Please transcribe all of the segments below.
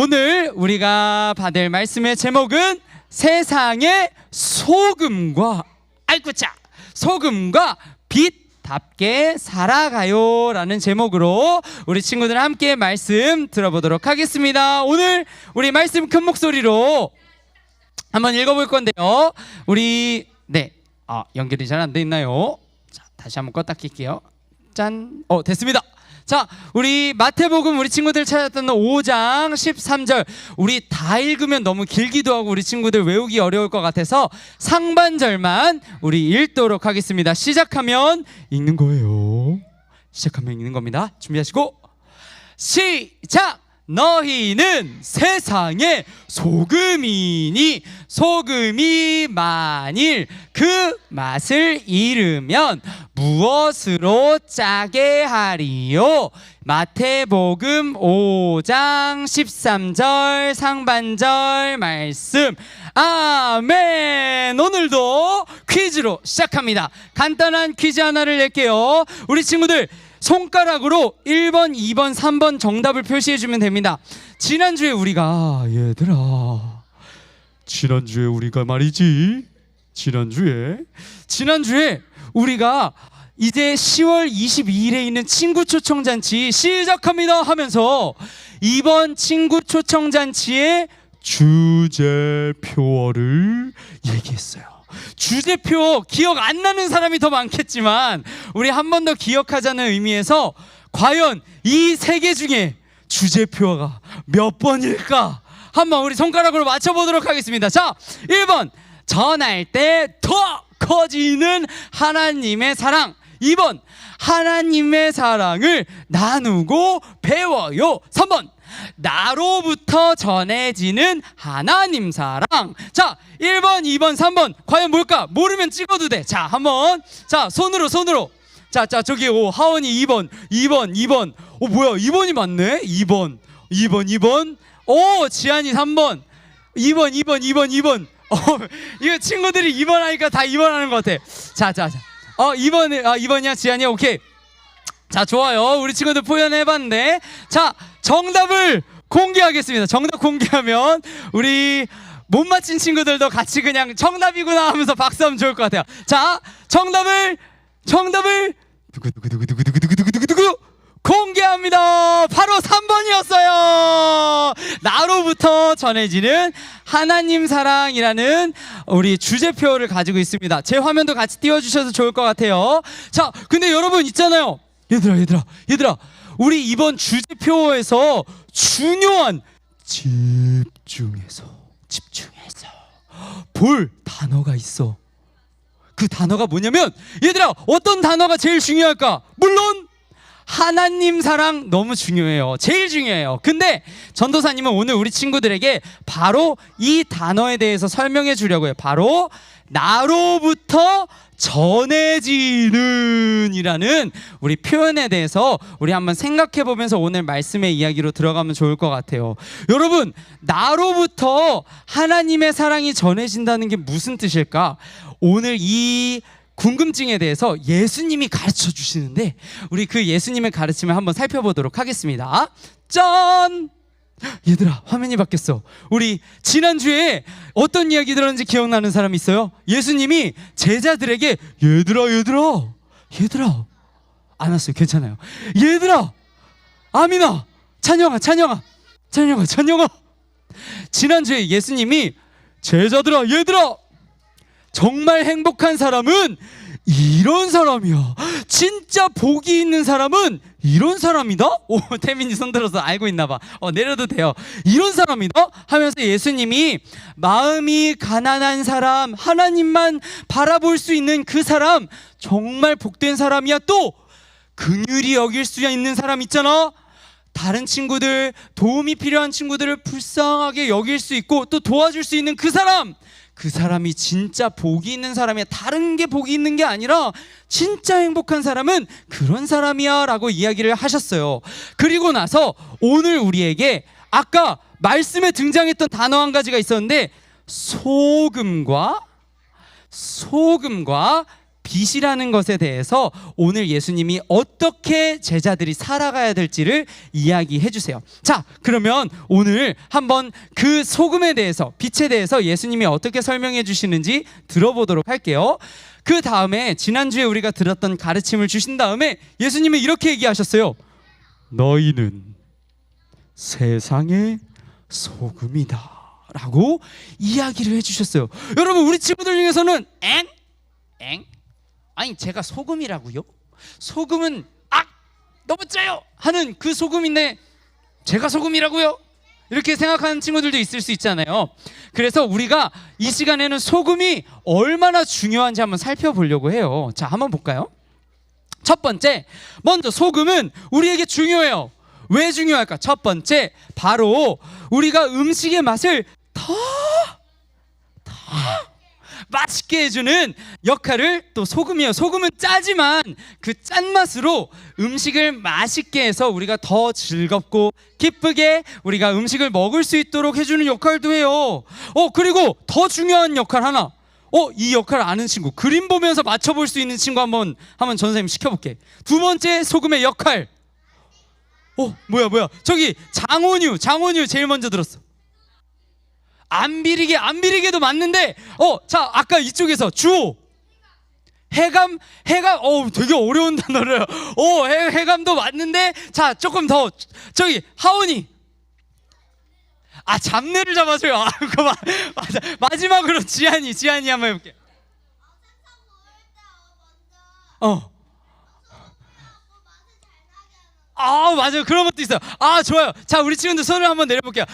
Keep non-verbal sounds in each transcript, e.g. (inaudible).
오늘 우리가 받을 말씀의 제목은 세상의 소금과 아이쿠짜 소금과 빛답게 살아가요 라는 제목으로 우리 친구들 함께 말씀 들어보도록 하겠습니다. 오늘 우리 말씀 큰 목소리로 한번 읽어볼 건데요. 우리 네, 아 연결이 잘 안 돼 있나요? 자, 다시 한번 껐다 킬게요. 짠, 어 됐습니다. 자, 우리 마태복음 우리 친구들 찾았던 5장 13절 우리 다 읽으면 너무 길기도 하고 우리 친구들 외우기 어려울 것 같아서 상반절만 우리 읽도록 하겠습니다. 시작하면 읽는 거예요. 시작하면 읽는 겁니다. 준비하시고 시작! 너희는 세상의 소금이니 소금이 만일 그 맛을 잃으면 무엇으로 짜게 하리요? 마태복음 5장 13절 상반절 말씀. 아멘! 오늘도 퀴즈로 시작합니다. 간단한 퀴즈 하나를 낼게요. 우리 친구들 손가락으로 1번, 2번, 3번 정답을 표시해 주면 됩니다. 지난주에 우리가 얘들아 지난주에 우리가 말이지 지난주에 지난주에 우리가 이제 10월 22일에 있는 친구 초청 잔치 시작합니다 하면서 이번 친구 초청 잔치의 주제 표어를 얘기했어요. 주제표 기억 안 나는 사람이 더 많겠지만 우리 한 번 더 기억하자는 의미에서 과연 이 세 개 중에 주제표가 몇 번일까? 한번 우리 손가락으로 맞춰보도록 하겠습니다. 자, 1번 전할 때 더 커지는 하나님의 사랑. 2번 하나님의 사랑을 나누고 배워요. 3번 나로부터 전해지는 하나님 사랑. 자, 1번, 2번, 3번. 과연 뭘까? 모르면 찍어도 돼. 자, 한번. 자, 손으로, 손으로. 자, 자, 저기, 오, 하원이 2번, 2번, 2번. 오, 뭐야, 2번이 맞네? 2번, 2번, 2번. 오, 지한이 3번. 2번, 2번, 2번, 2번. 어, (laughs) 이거 친구들이 2번 하니까 다 2번 하는 것 같아. 자, 자, 자. 어, 2번, 아, 2번이야, 지한이? 오케이. 자 좋아요. 우리 친구들 표현해봤는데. 자 정답을 공개하겠습니다. 정답 공개하면 우리 못 맞힌 친구들도 같이 그냥 정답이구나 하면서 박수 하면 좋을 것 같아요. 자 정답을 정답을 두구두구두구두구두구두구두구 공개합니다. 바로 3번이었어요. 나로부터 전해지는 하나님 사랑이라는 우리 주제표를 가지고 있습니다. 제 화면도 같이 띄워주셔도 좋을 것 같아요. 자 근데 여러분 있잖아요 얘들아 얘들아 얘들아 우리 이번 주제표에서 중요한 집중해서 집중해서 볼 단어가 있어. 그 단어가 뭐냐면 얘들아 어떤 단어가 제일 중요할까? 물론 하나님 사랑 너무 중요해요. 제일 중요해요. 근데 전도사님은 오늘 우리 친구들에게 바로 이 단어에 대해서 설명해 주려고 해요. 바로 나로부터 전해지는 이라는 우리 표현에 대해서 우리 한번 생각해 보면서 오늘 말씀의 이야기로 들어가면 좋을 것 같아요. 여러분, 나로부터 하나님의 사랑이 전해진다는 게 무슨 뜻일까? 오늘 이 궁금증에 대해서 예수님이 가르쳐 주시는데 우리 그 예수님의 가르침을 한번 살펴보도록 하겠습니다. 짠! 얘들아 화면이 바뀌었어. 우리 지난주에 어떤 이야기 들었는지 기억나는 사람 있어요? 예수님이 제자들에게 얘들아 얘들아 얘들아 안 왔어요. 괜찮아요. 얘들아 아미나 찬영아 찬영아 찬영아 찬영아 지난주에 예수님이 제자들아 얘들아 정말 행복한 사람은 이런 사람이야. 진짜 복이 있는 사람은 이런 사람이다? 오, (laughs) 태민이 손 들어서 알고 있나 봐. 어, 내려도 돼요. 이런 사람이다? 하면서 예수님이 마음이 가난한 사람, 하나님만 바라볼 수 있는 그 사람, 정말 복된 사람이야. 또, 긍휼히 여길 수 있는 사람 있잖아? 다른 친구들, 도움이 필요한 친구들을 불쌍하게 여길 수 있고 또 도와줄 수 있는 그 사람! 그 사람이 진짜 복이 있는 사람이야. 다른 게 복이 있는 게 아니라 진짜 행복한 사람은 그런 사람이야 라고 이야기를 하셨어요. 그리고 나서 오늘 우리에게 아까 말씀에 등장했던 단어 한 가지가 있었는데 소금과 소금과 빛이라는 것에 대해서 오늘 예수님이 어떻게 제자들이 살아가야 될지를 이야기해 주세요. 자, 그러면 오늘 한번 그 소금에 대해서 빛에 대해서 예수님이 어떻게 설명해 주시는지 들어보도록 할게요. 그 다음에 지난주에 우리가 들었던 가르침을 주신 다음에 예수님이 이렇게 얘기하셨어요. 너희는 세상의 소금이다. 라고 이야기를 해주셨어요. 여러분, 우리 친구들 중에서는 엥? 엥? 아니, 제가 소금이라고요? 소금은 아! 너무 짜요! 하는 그 소금인데 제가 소금이라고요? 이렇게 생각하는 친구들도 있을 수 있잖아요. 그래서 우리가 이 시간에는 소금이 얼마나 중요한지 한번 살펴보려고 해요. 자, 한번 볼까요? 첫 번째, 먼저 소금은 우리에게 중요해요. 왜 중요할까? 첫 번째, 바로 우리가 음식의 맛을 더, 더 맛있게 해주는 역할을 또 소금이요. 소금은 짜지만 그 짠맛으로 음식을 맛있게 해서 우리가 더 즐겁고 기쁘게 우리가 음식을 먹을 수 있도록 해주는 역할도 해요. 어, 그리고 더 중요한 역할 하나. 어, 이 역할 아는 친구. 그림 보면서 맞춰볼 수 있는 친구 한번, 한번 전 선생님 시켜볼게. 두 번째 소금의 역할. 어, 뭐야, 뭐야. 저기 장원유, 장원유 제일 먼저 들었어. 안 비리게, 안 비리게도 맞는데, 어, 자, 아까 이쪽에서 주호. 해감, 해감, 어, 되게 어려운 단어를. 어, 해, 해감도 맞는데, 자, 조금 더, 저기, 하원이. 아, 잡내를 잡아줘요. 아, 마, 맞아. 마지막으로 지한이, 지한이 한번 해볼게. 어. 아 맞아요 그런 것도 있어요 아 좋아요 자 우리 친구들 손을 한번 내려볼게요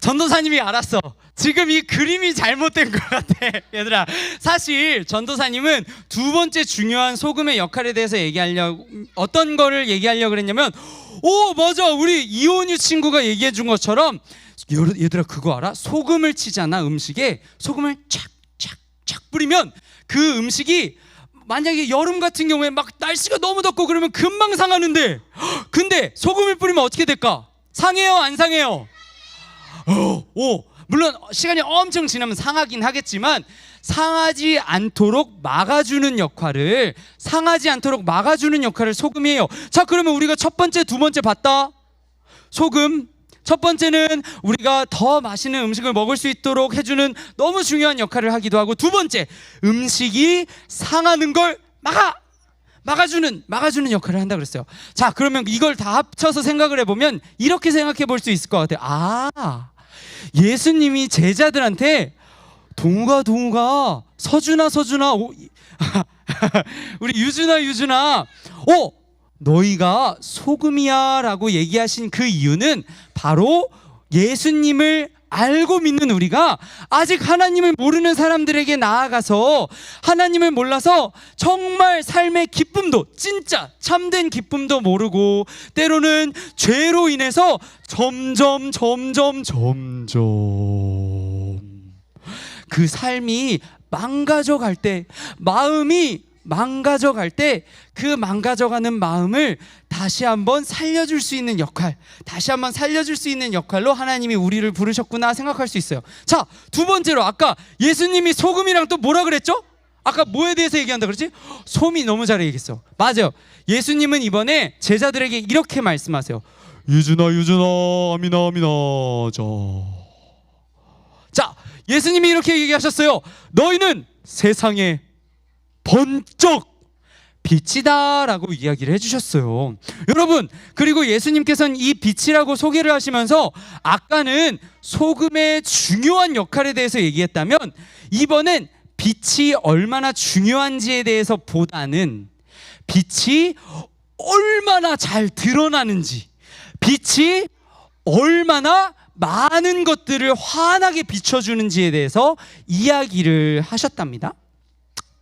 전도사님이 알았어 지금 이 그림이 잘못된 것 같아. (laughs) 얘들아 사실 전도사님은 두 번째 중요한 소금의 역할에 대해서 얘기하려고 어떤 거를 얘기하려고 그랬냐면 오 맞아. 우리 이온유 친구가 얘기해 준 것처럼 얘들아 그거 알아? 소금을 치잖아 음식에. 소금을 착 착 착 뿌리면 그 음식이 만약에 여름 같은 경우에 막 날씨가 너무 덥고 그러면 금방 상하는데 헉, (gasps) 근데 소금을 뿌리면 어떻게 될까? 상해요 안 상해요? (gasps) 어, 오 물론 시간이 엄청 지나면 상하긴 하겠지만 상하지 않도록 막아주는 역할을 상하지 않도록 막아주는 역할을 소금이 해요. 자 그러면 우리가 첫 번째 두 번째 봤다 소금 첫 번째는 우리가 더 맛있는 음식을 먹을 수 있도록 해주는 너무 중요한 역할을 하기도 하고 두 번째 음식이 상하는 걸 막아 막아주는 막아주는 역할을 한다 그랬어요. 자 그러면 이걸 다 합쳐서 생각을 해보면 이렇게 생각해 볼 수 있을 것 같아요. 아 예수님이 제자들한테 동우가 동우가 서준아 서준아 오, (laughs) 우리 유준아 유준아 어 너희가 소금이야라고 얘기하신 그 이유는 바로 예수님을 알고 믿는 우리가 아직 하나님을 모르는 사람들에게 나아가서 하나님을 몰라서 정말 삶의 기쁨도 진짜 참된 기쁨도 모르고 때로는 죄로 인해서 점점 점점 점점 그 삶이 망가져 갈 때, 마음이 망가져 갈 때, 그 망가져 가는 마음을 다시 한번 살려줄 수 있는 역할, 다시 한번 살려줄 수 있는 역할로 하나님이 우리를 부르셨구나 생각할 수 있어요. 자, 두 번째로 아까 예수님이 소금이랑 또 뭐라 그랬죠? 아까 뭐에 대해서 얘기한다 그랬지? 솜이 너무 잘 얘기했어. 맞아요. 예수님은 이번에 제자들에게 이렇게 말씀하세요. 유준아, 유준아, 아미나, 아미나, 자. 자, 예수님이 이렇게 얘기하셨어요. 너희는 세상의 번쩍 빛이다라고 이야기를 해주셨어요. 여러분, 그리고 예수님께서는 이 빛이라고 소개를 하시면서 아까는 소금의 중요한 역할에 대해서 얘기했다면 이번엔 빛이 얼마나 중요한지에 대해서 보다는 빛이 얼마나 잘 드러나는지, 빛이 얼마나 많은 것들을 환하게 비춰주는지에 대해서 이야기를 하셨답니다.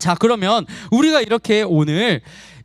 자, 그러면 우리가 이렇게 오늘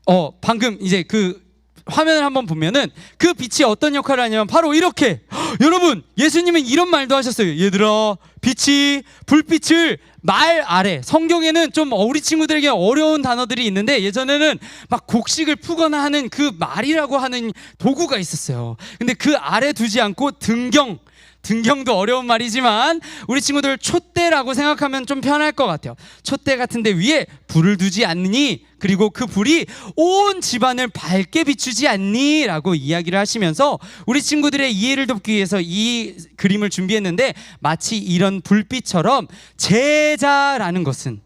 어 방금 이제 그 화면을 한번 보면은 그 빛이 어떤 역할을 하냐면 바로 이렇게 헉, (gasps) 여러분 예수님은 이런 말도 하셨어요. 얘들아 빛이 불빛을 말 아래 성경에는 좀 우리 친구들에게 어려운 단어들이 있는데 예전에는 막 곡식을 푸거나 하는 그 말이라고 하는 도구가 있었어요. 근데 그 아래 두지 않고 등경 등경도 어려운 말이지만 우리 친구들 촛대라고 생각하면 좀 편할 것 같아요. 촛대 같은데 위에 불을 두지 않느니 그리고 그 불이 온 집안을 밝게 비추지 않니라고 이야기를 하시면서 우리 친구들의 이해를 돕기 위해서 이 그림을 준비했는데 마치 이런 불빛처럼 제 자라는 것은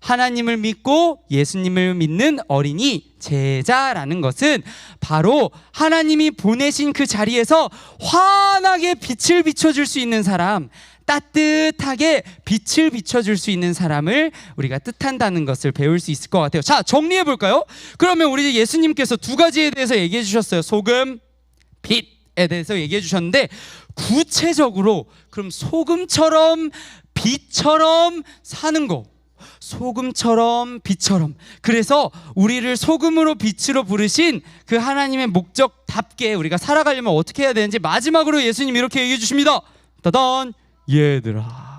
하나님을 믿고 예수님을 믿는 어린이 제자라는 것은 바로 하나님이 보내신 그 자리에서 환하게 빛을 비춰줄 수 있는 사람, 따뜻하게 빛을 비춰줄 수 있는 사람을 우리가 뜻한다는 것을 배울 수 있을 것 같아요. 자, 정리해 볼까요? 그러면 우리 예수님께서 두 가지에 대해서 얘기해 주셨어요. 소금, 빛에 대해서 얘기해 주셨는데 구체적으로 그럼 소금처럼 빛처럼 사는 거. 소금처럼 빛처럼. 그래서 우리를 소금으로 빛으로 부르신 그 하나님의 목적답게 우리가 살아가려면 어떻게 해야 되는지 마지막으로 예수님 이렇게 얘기해 주십니다. 따단 얘들아.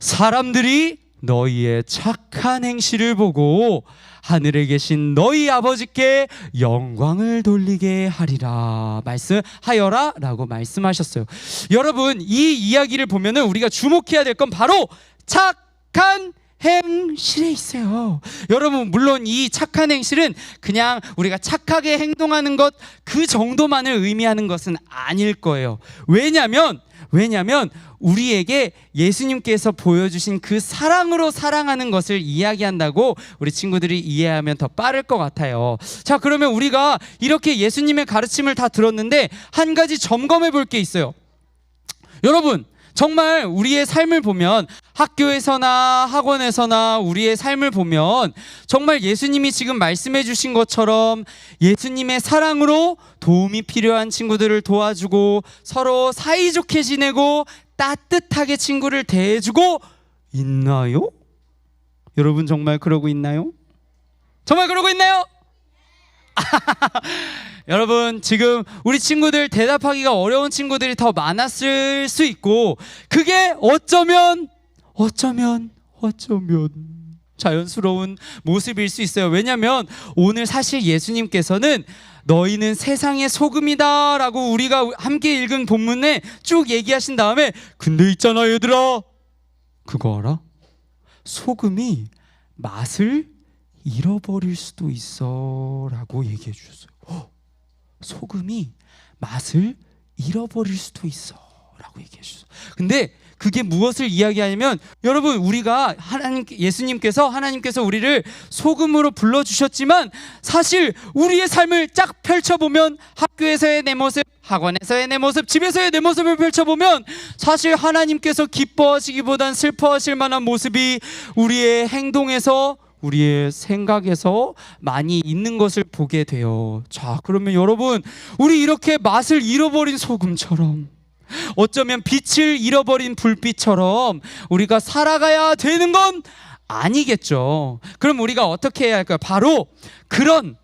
사람들이 너희의 착한 행실을 보고 하늘에 계신 너희 아버지께 영광을 돌리게 하리라. 말씀하여라 라고 말씀하셨어요. 여러분 이 이야기를 보면은 우리가 주목해야 될 건 바로 착한 행실에 있어요. 여러분 물론 이 착한 행실은 그냥 우리가 착하게 행동하는 것 그 정도만을 의미하는 것은 아닐 거예요. 왜냐면 왜냐면 우리에게 예수님께서 보여주신 그 사랑으로 사랑하는 것을 이야기한다고 우리 친구들이 이해하면 더 빠를 것 같아요. 자, 그러면 우리가 이렇게 예수님의 가르침을 다 들었는데 한 가지 점검해 볼 게 있어요. 여러분, 정말 우리의 삶을 보면 학교에서나 학원에서나 우리의 삶을 보면 정말 예수님이 지금 말씀해 주신 것처럼 예수님의 사랑으로 도움이 필요한 친구들을 도와주고 서로 사이좋게 지내고 따뜻하게 친구를 대해주고 있나요? 여러분 정말 그러고 있나요? 정말 그러고 있나요? (laughs) 여러분 지금 우리 친구들 대답하기가 어려운 친구들이 더 많았을 수 있고 그게 어쩌면 어쩌면 어쩌면 자연스러운 모습일 수 있어요. 왜냐하면 오늘 사실 예수님께서는 너희는 세상의 소금이다라고 우리가 함께 읽은 본문에 쭉 얘기하신 다음에 근데 있잖아 얘들아 그거 알아? 소금이 맛을 잃어버릴 수도 있어라고 얘기해 주셨어요. 헉, 소금이 맛을 잃어버릴 수도 있어라고 얘기해 주셨어요. 근데 그게 무엇을 이야기하냐면 여러분 우리가 하나님 예수님께서 하나님께서 우리를 소금으로 불러 주셨지만 사실 우리의 삶을 쫙 펼쳐 보면 학교에서의 내 모습, 학원에서의 내 모습, 집에서의 내 모습을 펼쳐 보면 사실 하나님께서 기뻐하시기보단 슬퍼하실 만한 모습이 우리의 행동에서 우리의 생각에서 많이 있는 것을 보게 돼요. 자, 그러면 여러분, 우리 이렇게 맛을 잃어버린 소금처럼 어쩌면 빛을 잃어버린 불빛처럼 우리가 살아가야 되는 건 아니겠죠. 그럼 우리가 어떻게 해야 할까요? 바로 그런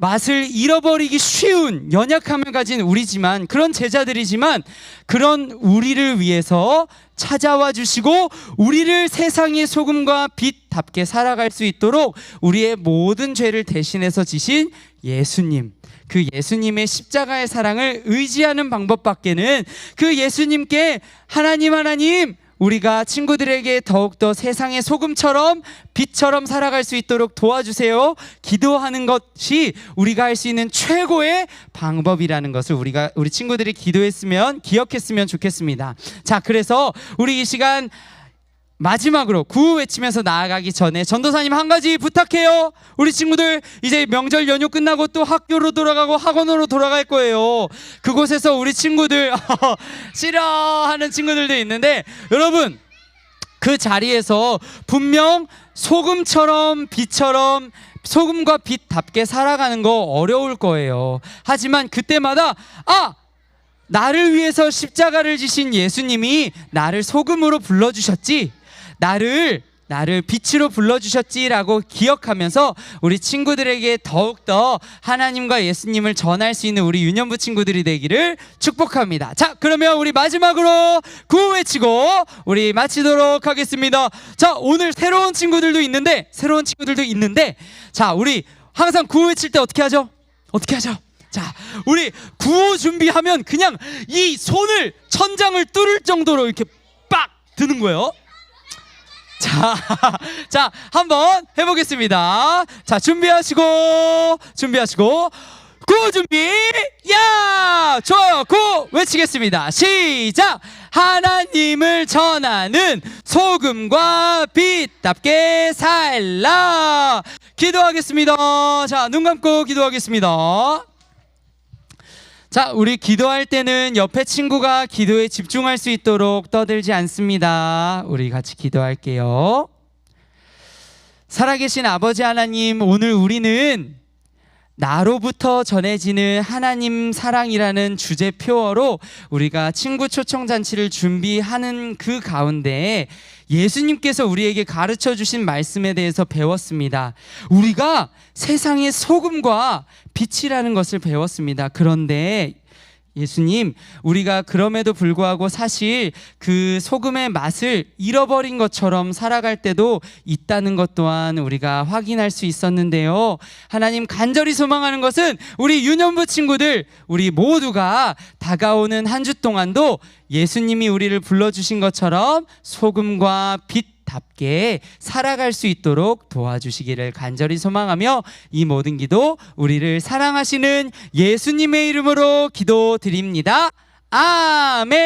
맛을 잃어버리기 쉬운 연약함을 가진 우리지만 그런 제자들이지만 그런 우리를 위해서 찾아와 주시고 우리를 세상의 소금과 빛답게 살아갈 수 있도록 우리의 모든 죄를 대신해서 지신 예수님 그 예수님의 십자가의 사랑을 의지하는 방법밖에는 그 예수님께 하나님 하나님 우리가 친구들에게 더욱더 세상의 소금처럼 빛처럼 살아갈 수 있도록 도와주세요. 기도하는 것이 우리가 할 수 있는 최고의 방법이라는 것을 우리가 우리 친구들이 기도했으면 기억했으면 좋겠습니다. 자, 그래서 우리 이 시간 마지막으로 구호 외치면서 나아가기 전에 전도사님 한 가지 부탁해요. 우리 친구들 이제 명절 연휴 끝나고 또 학교로 돌아가고 학원으로 돌아갈 거예요. 그곳에서 우리 친구들 (laughs) 싫어하는 친구들도 있는데 여러분 그 자리에서 분명 소금처럼 빛처럼 소금과 빛답게 살아가는 거 어려울 거예요. 하지만 그때마다 아 나를 위해서 십자가를 지신 예수님이 나를 소금으로 불러주셨지. 나를 나를 빛으로 불러주셨지라고 기억하면서 우리 친구들에게 더욱더 하나님과 예수님을 전할 수 있는 우리 유년부 친구들이 되기를 축복합니다. 자, 그러면 우리 마지막으로 구호 외치고 우리 마치도록 하겠습니다. 자, 오늘 새로운 친구들도 있는데, 새로운 친구들도 있는데, 자, 우리 항상 구호 외칠 때 어떻게 하죠? 어떻게 하죠? 자, 우리 구호 준비하면 그냥 이 손을 천장을 뚫을 정도로 이렇게 빡 드는 거예요. 자, (laughs) 자, 한번 해보겠습니다. 자, 준비하시고, 준비하시고, 구 준비, 야! 좋아요, 구 외치겠습니다. 시작! 하나님을 전하는 소금과 빛답게 살라! 기도하겠습니다. 자, 눈 감고 기도하겠습니다. 자, 우리 기도할 때는 옆에 친구가 기도에 집중할 수 있도록 떠들지 않습니다. 우리 같이 기도할게요. 살아계신 아버지 하나님, 오늘 우리는 나로부터 전해지는 하나님 사랑이라는 주제 표어로 우리가 친구 초청 잔치를 준비하는 그 가운데 예수님께서 우리에게 가르쳐 주신 말씀에 대해서 배웠습니다. 우리가 세상의 소금과 빛이라는 것을 배웠습니다. 그런데 예수님, 우리가 그럼에도 불구하고 사실 그 소금의 맛을 잃어버린 것처럼 살아갈 때도 있다는 것 또한 우리가 확인할 수 있었는데요. 하나님 간절히 소망하는 것은 우리 유년부 친구들, 우리 모두가 다가오는 한 주 동안도 예수님이 우리를 불러주신 것처럼 소금과 빛 답게 살아갈 수 있도록 도와주시기를 간절히 소망하며 이 모든 기도 우리를 사랑하시는 예수님의 이름으로 기도드립니다. 아멘.